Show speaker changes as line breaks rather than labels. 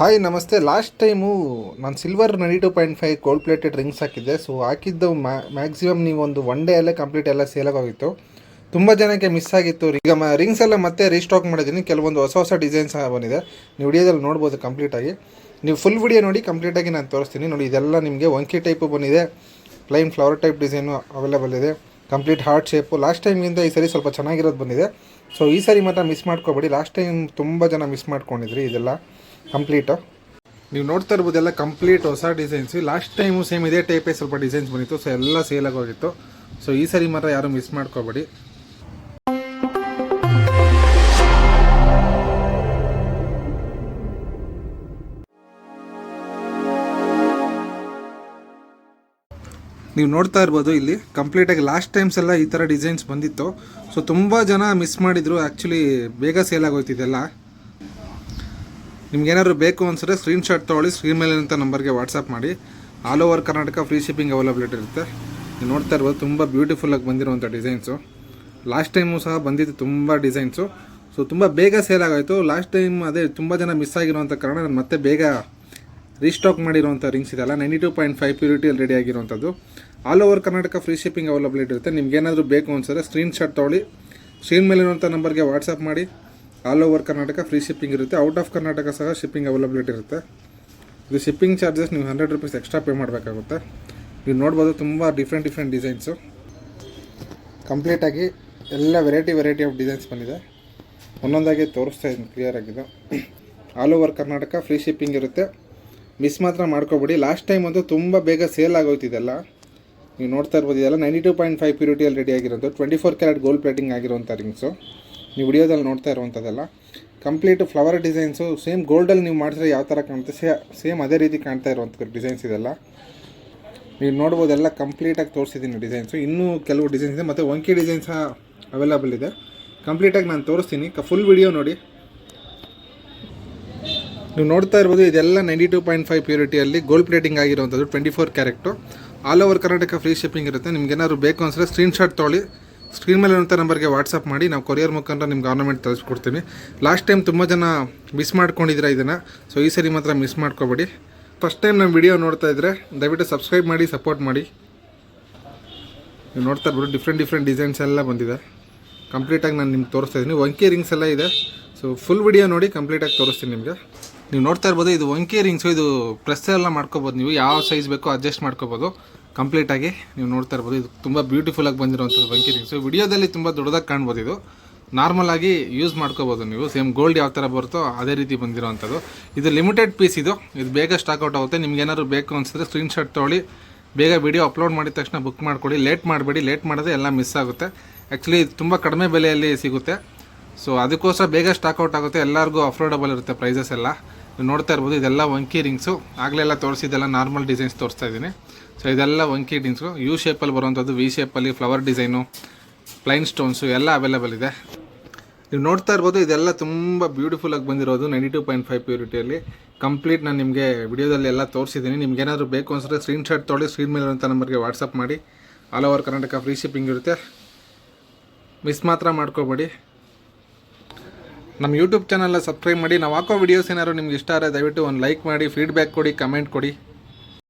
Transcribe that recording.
Hi, ನಮಸ್ತೆ. Last time ನಾನು silver ninety two point five gold plated rings ಹಾಕಿದ್ದೆ. So ಹಾಕಿದ್ದು ಮ್ಯಾಕ್ಸಿಮಮ್ ನೀವು ಒಂದು ಒನ್ ಡೇ ಅಲ್ಲೇ ಕಂಪ್ಲೀಟ್ ಎಲ್ಲ ಸೇಲಾಗೋಗಿತ್ತು ತುಂಬ ಜನಕ್ಕೆ ಮಿಸ್ ಆಗಿತ್ತು. ಈಗ ಮ ರಿಂಗ್ಸ್ ಎಲ್ಲ ಮತ್ತೆ ರೀಸ್ಟಾಕ್ ಮಾಡಿದ್ದೀನಿ. ಕೆಲವೊಂದು ಹೊಸ ಹೊಸ ಡಿಸೈನ್ಸ್ ಬಂದಿದೆ. ನೀವು ವಿಡಿಯೋದಲ್ಲಿ ನೋಡ್ಬೋದು ಕಂಪ್ಲೀಟಾಗಿ ನೀವು ಫುಲ್ ವಿಡಿಯೋ ನೋಡಿ ಕಂಪ್ಲೀಟಾಗಿ ನಾನು ತೋರಿಸ್ತೀನಿ. ನೋಡಿ, ಇದೆಲ್ಲ ನಿಮಗೆ ಒಂಕಿ ಟೈಪು ಬಂದಿದೆ. Plain flower type design available ಇದೆ. ಕಂಪ್ಲೀಟ್ ಹಾರ್ಟ್ ಶೇಪು ಲಾಸ್ಟ್ ಟೈಮ್ಗಿಂತ ಈ ಸರಿ ಸ್ವಲ್ಪ ಚೆನ್ನಾಗಿರೋದು ಬಂದಿದೆ. ಸೊ ಈ ಸರಿ ಮಾತ್ರ ಮಿಸ್ ಮಾಡ್ಕೋಬೇಡಿ. ಲಾಸ್ಟ್ ಟೈಮ್ ತುಂಬ ಜನ ಮಿಸ್ ಮಾಡ್ಕೊಂಡಿದ್ರಿ ಇದೆಲ್ಲ ಕಂಪ್ಲೀಟು ನೀವು ನೋಡ್ತಾ ಇರ್ಬೋದು ಎಲ್ಲ ಕಂಪ್ಲೀಟ್ ಹೊಸ ಡಿಸೈನ್ಸ್ ಲಾಸ್ಟ್ ಟೈಮು ಸೇಮ್ ಇದೇ ಟೈಪೇ ಸ್ವಲ್ಪ ಡಿಸೈನ್ಸ್ ಬಂದಿತ್ತು. ಸೊ ಎಲ್ಲ ಸೇಲ್ ಆಗೋಗಿತ್ತು. ಸೊ ಈ ಸರಿ ಮಾತ್ರ ಯಾರು ಮಿಸ್ ಮಾಡ್ಕೋಬೇಡಿ. ನೀವು ನೋಡ್ತಾ ಇರ್ಬೋದು ಇಲ್ಲಿ. ಕಂಪ್ಲೀಟಾಗಿ ಲಾಸ್ಟ್ ಟೈಮ್ಸ್ ಎಲ್ಲ ಈ ಥರ ಡಿಸೈನ್ಸ್ ಬಂದಿತ್ತು. ಸೊ ತುಂಬ ಜನ ಮಿಸ್ ಮಾಡಿದ್ರು. ಆ್ಯಕ್ಚುಲಿ ಬೇಗ ಸೇಲ್ ಆಗೋಯ್ತಿದೆಲ್ಲ ನಿಮ್ಗೇನಾದ್ರು ಬೇಕು ಅನ್ಸಿದ್ರೆ ಸ್ಕ್ರೀನ್ಶಾಟ್ ತೊಗೊಳ್ಳಿ. ಸ್ಕ್ರೀನ್ ಮೇಲೆ ಅಂತ ನಂಬರ್ಗೆ ವಾಟ್ಸಪ್ ಮಾಡಿ. All over Karnataka free shipping availability ಇರುತ್ತೆ. ನೀವು ನೋಡ್ತಾ ಇರ್ಬೋದು, ತುಂಬ ಬ್ಯೂಟಿಫುಲ್ಲಾಗಿ ಬಂದಿರುವಂಥ ಡಿಸೈನ್ಸು ಲಾಸ್ಟ್ ಟೈಮು ಸಹ ಬಂದಿತ್ತು ತುಂಬ ಡಿಸೈನ್ಸು ಸೊ ತುಂಬ ಬೇಗ ಸೇಲ್ ಆಗೋಯ್ತು. ಲಾಸ್ಟ್ ಟೈಮ್ ಅದೇ ತುಂಬ ಜನ ಮಿಸ್ ಆಗಿರುವಂಥ ಕಾರಣ ನಾನು ಮತ್ತೆ ಬೇಗ ರೀಸ್ಟಾಕ್ ಮಾಡಿರುವಂಥ ರಿಂಗ್ಸ್ ಇದೆಲ್ಲ ನೈಂಟಿ ಟು ಪಾಯಿಂಟ್ ಫೈವ್ ಪ್ಯೂರಿಟಿಯಲ್ಲಿ ರೆಡಿ ಆಗಿರುವಂಥದ್ದು all over Karnataka free shipping availability ಇರುತ್ತೆ. ನಿಮ್ಗೇನಾದರೂ ಬೇಕು ಅನ್ಸಿದ್ರೆ ಸ್ಕ್ರೀನ್ಶಾಟ್ ತೊಗೊಳ್ಳಿ. ಸ್ಕ್ರೀನ್ ಮೇಲಿರುವಂಥ ನಂಬರ್ಗೆ ವಾಟ್ಸಪ್ ಮಾಡಿ. All over Karnataka free shipping ಇರುತ್ತೆ. ಔಟ್ ಆಫ್ ಕರ್ನಾಟಕ ಸಹ ಶಿಪ್ಪಿಂಗ್ ಅವೈಲಬಿಲಿಟಿ ಇರುತ್ತೆ. ಇದು ಶಿಪ್ಪಿಂಗ್ ಚಾರ್ಜಸ್ ನೀವು ಹಂಡ್ರೆಡ್ ರುಪೀಸ್ ಎಕ್ಸ್ಟ್ರಾ ಪೇ ಮಾಡಬೇಕಾಗುತ್ತೆ. ನೀವು ನೋಡ್ಬೋದು ತುಂಬ ಡಿಫ್ರೆಂಟ್ ಡಿಫ್ರೆಂಟ್ ಡಿಸೈನ್ಸು ಕಂಪ್ಲೀಟಾಗಿ ಎಲ್ಲ ವೆರೈಟಿ ವೆರೈಟಿ ಆಫ್ ಡಿಸೈನ್ಸ್ ಬಂದಿದೆ. ಒಂದೊಂದಾಗಿ ತೋರಿಸ್ತಾ ಇದ್ದೀನಿ ಕ್ಲಿಯರ್ ಆಗಿದೆ all over Karnataka free shipping ಇರುತ್ತೆ. ಮಿಸ್ ಮಾತ್ರ ಮಾಡ್ಕೊಬೇಡಿ. ಲಾಸ್ಟ್ ಟೈಮ್ ಅಂತೂ ತುಂಬ ಬೇಗ ಸೇಲ್ ಆಗೋಯ್ತಿದೆಲ್ಲ ನೀವು ನೋಡ್ತಾ ಇರ್ಬೋದು ಇದೆಲ್ಲ ನೈಂಟಿ ಟು ಪಾಯಿಂಟ್ ಫೈವ್ ಪ್ಯೂರಿಟಿಯಲ್ಲಿ ರೆಡಿ ಆಗಿರೋದು twenty four carat gold plating ಆಗಿರುವಂಥ ರಿಂಗ್ಸು ನೀವು ವಿಡಿಯೋದಲ್ಲಿ ನೋಡ್ತಾ ಇರುವಂಥದ್ದೆಲ್ಲ. ಕಂಪ್ಲೀಟ್ ಫ್ಲವರ್ ಡಿಸೈನ್ಸು ಸೇಮ್ ಗೋಲ್ಡಲ್ಲಿ ನೀವು ಮಾಡಿದ್ರೆ ಯಾವ ಥರ ಕಾಣುತ್ತೆ ಸೇ ಸೇಮ್ ಅದೇ ರೀತಿ ಕಾಣ್ತಾ ಇರುವಂಥ ಡಿಸೈನ್ಸ್ ಇದೆಲ್ಲ. ನೀವು ನೋಡ್ಬೋದು ಎಲ್ಲ ಕಂಪ್ಲೀಟಾಗಿ ತೋರಿಸಿದ್ದೀನಿ ಡಿಸೈನ್ಸು ಇನ್ನೂ ಕೆಲವು ಡಿಸೈನ್ಸ್ ಇದೆ, ಮತ್ತು ಒಂಕಿ ಡಿಸೈನ್ಸ್ ಸಹ ಅವೈಲಬಲ್ ಇದೆ. ಕಂಪ್ಲೀಟಾಗಿ ನಾನು ತೋರಿಸ್ತೀನಿ. ಫುಲ್ ವಿಡಿಯೋ ನೋಡಿ. ನೀವು ನೋಡ್ತಾ ಇರ್ಬೋದು, ಇದೆಲ್ಲ ನೈಂಟಿ ಟು ಪಾಯಿಂಟ್ ಫೈವ್ ಪ್ಯೂರಿಟಿಯಲ್ಲಿ ಗೋಲ್ಡ್ ಪ್ಲೇಟಿಂಗ್ ಆಗಿರುವಂಥದ್ದು twenty four carat all over Karnataka free shipping ಇರುತ್ತೆ. ನಿಮ್ಗೆ ಏನಾದ್ರು ಬೇಕು ಅನ್ಸಿದ್ರೆ ಸ್ಕ್ರೀನ್ಶಾಟ್ ತೊಗೊಳ್ಳಿ. ಸ್ಕ್ರೀನ್ ಮೇಲೆ ಇರುವಂಥ ನಂಬರ್ಗೆ ವಾಟ್ಸಪ್ ಮಾಡಿ. ನಾವು ಕೊರಿಯರ್ ಮುಖಾಂತರ ನಿಮ್ಗೆ ಗೌರ್ಮೆಂಟ್ ತರಿಸ್ಕೊಡ್ತೀನಿ ಲಾಸ್ಟ್ ಟೈಮ್ ತುಂಬ ಜನ ಮಿಸ್ ಮಾಡ್ಕೊಂಡಿದ್ದೀರಾ ಇದನ್ನು. ಸೊ ಈ ಸರಿ ಮಾತ್ರ ಮಿಸ್ ಮಾಡ್ಕೋಬೇಡಿ. ಫಸ್ಟ್ ಟೈಮ್ ನಮ್ಮ ವಿಡಿಯೋ ನೋಡ್ತಾ ಇದ್ದರೆ ದಯವಿಟ್ಟು ಸಬ್ಸ್ಕ್ರೈಬ್ ಮಾಡಿ ಸಪೋರ್ಟ್ ಮಾಡಿ. ನೀವು ನೋಡ್ತಾ ಇರ್ಬೋದು ಡಿಫ್ರೆಂಟ್ ಡಿಫ್ರೆಂಟ್ ಡಿಸೈನ್ಸ್ ಎಲ್ಲ ಬಂದಿದೆ. ಕಂಪ್ಲೀಟಾಗಿ ನಾನು ನಿಮ್ಗೆ ತೋರಿಸ್ತಾ ಇದ್ದೀನಿ. ವಂಕಿ ರಿಂಗ್ಸ್ ಎಲ್ಲ ಇದೆ. ಸೊ ಫುಲ್ ವಿಡಿಯೋ ನೋಡಿ ಕಂಪ್ಲೀಟಾಗಿ ತೋರಿಸ್ತೀನಿ ನಿಮಗೆ. ನೀವು ನೋಡ್ತಾ ಇರ್ಬೋದು, ಇದು ಒಂಕೆ ರಿಂಗ್ಸು ಇದು ಪ್ರೆಸ್ ಎಲ್ಲ ಮಾಡ್ಕೋಬೋದು. ನೀವು ಯಾವ ಸೈಜ್ ಬೇಕೋ ಅಡ್ಜಸ್ಟ್ ಮಾಡ್ಕೋಬೋದು. ಕಂಪ್ಲೀಟಾಗಿ ನೀವು ನೋಡ್ತಾ ಇರ್ಬೋದು, ಇದು ತುಂಬ ಬ್ಯೂಟಿಫುಲ್ಲಾಗಿ ಬಂದಿರುವಂಥದ್ದು ಒಂಕೆ ರಿಂಗ್ಸು ವಿಡಿಯೋದಲ್ಲಿ ತುಂಬ ದೊಡ್ಡದಾಗಿ ಕಾಣ್ಬೋದು ಇದು. ನಾರ್ಮಲಾಗಿ ಯೂಸ್ ಮಾಡ್ಕೋಬೋದು ನೀವು. ಸೇಮ್ ಗೋಲ್ಡ್ ಯಾವ ಥರ ಬರುತ್ತೋ ಅದೇ ರೀತಿ ಬಂದಿರೋವಂಥದ್ದು. ಇದು ಲಿಮಿಟೆಡ್ ಪೀಸ್ ಇದು. ಇದು ಬೇಗ ಸ್ಟಾಕ್ ಔಟ್ ಆಗುತ್ತೆ. ನಿಮ್ಗೆ ಏನಾದ್ರು ಬೇಕು ಅನಿಸಿದ್ರೆ ಸ್ಕ್ರೀನ್ಶಾಟ್ ತೊಗೊಳ್ಳಿ. ಬೇಗ ವಿಡಿಯೋ ಅಪ್ಲೋಡ್ ಮಾಡಿದ ತಕ್ಷಣ ಬುಕ್ ಮಾಡಿಕೊಡಿ. ಲೇಟ್ ಮಾಡಬೇಡಿ. ಲೇಟ್ ಮಾಡಿದ್ರೆ ಎಲ್ಲ ಮಿಸ್ ಆಗುತ್ತೆ. ಆ್ಯಕ್ಚುಲಿ ಇದು ತುಂಬ ಕಡಿಮೆ ಬೆಲೆಯಲ್ಲಿ ಸಿಗುತ್ತೆ. ಸೊ ಅದಕ್ಕೋಸ್ಕರ ಬೇಗ ಸ್ಟಾಕ್ ಔಟ್ ಆಗುತ್ತೆ. ಎಲ್ಲರಿಗೂ ಅಫೋರ್ಡಬಲ್ ಇರುತ್ತೆ ಪ್ರೈಸಸ್ ಎಲ್ಲ. ನೀವು ನೋಡ್ತಾ ಇರ್ಬೋದು, ಇದೆಲ್ಲ ವಂಕಿ ರಿಂಗ್ಸು ಆಗಲೆಲ್ಲ ತೋರಿಸಿದ್ದೆಲ್ಲ ನಾರ್ಮಲ್ ಡಿಸೈನ್ಸ್ ತೋರಿಸ್ತಾ ಇದ್ದೀನಿ. ಸೊ ಇದೆಲ್ಲ ವಂಕಿ ರಿಂಗ್ಸು ಯು ಶೇಪಲ್ಲಿ ಬರುವಂಥದ್ದು ವಿ ಶೇಪಲ್ಲಿ ಫ್ಲವರ್ ಡಿಸೈನು ಪ್ಲೈನ್ ಸ್ಟೋನ್ಸು ಎಲ್ಲ ಅವೈಲೇಬಲ್ ಇದೆ. ನೀವು ನೋಡ್ತಾ ಇರ್ಬೋದು, ಇದೆಲ್ಲ ತುಂಬ ಬ್ಯೂಟಿಫುಲ್ಲಾಗಿ ಬಂದಿರೋದು ನೈಂಟಿ ಟು ಪಾಯಿಂಟ್ ಫೈವ್ ಪ್ಯೂರಿಟಿಯಲ್ಲಿ ಕಂಪ್ಲೀಟ್ ನಾನು ನಿಮಗೆ ವಿಡಿಯೋದಲ್ಲಿ ಎಲ್ಲ ತೋರಿಸಿದ್ದೀನಿ. ನಿಮ್ಗೆ ಏನಾದರೂ ಬೇಕು ಅನ್ಸಿದ್ರೆ ಸ್ಕ್ರೀನ್ಶಾಟ್ ತೊಳೆ ಸ್ಕ್ರೀನ್ ಮೇಲೆ ಅಂತ ನಂಬರ್ಗೆ ವಾಟ್ಸಪ್ ಮಾಡಿ. All over Karnataka free shipping ಇರುತ್ತೆ. ಮಿಸ್ ಮಾತ್ರ ಮಾಡ್ಕೋಬೇಡಿ. ನಮ್ಮ ಯೂಟ್ಯೂಬ್ ಚಾನಲ್ನ ಸಬ್ಸ್ಕ್ರೈಬ್ ಮಾಡಿ. ನಾವು ಹಾಕೋ ವೀಡಿಯೋಸ್ ಏನಾದ್ರು ನಿಮ್ಗೆ ಇಷ್ಟ ಆದರೆ ದಯವಿಟ್ಟು ಒಂದು ಲೈಕ್ ಮಾಡಿ ಫೀಡ್ಬ್ಯಾಕ್ ಕೊಡಿ ಕಮೆಂಟ್ ಕೊಡಿ.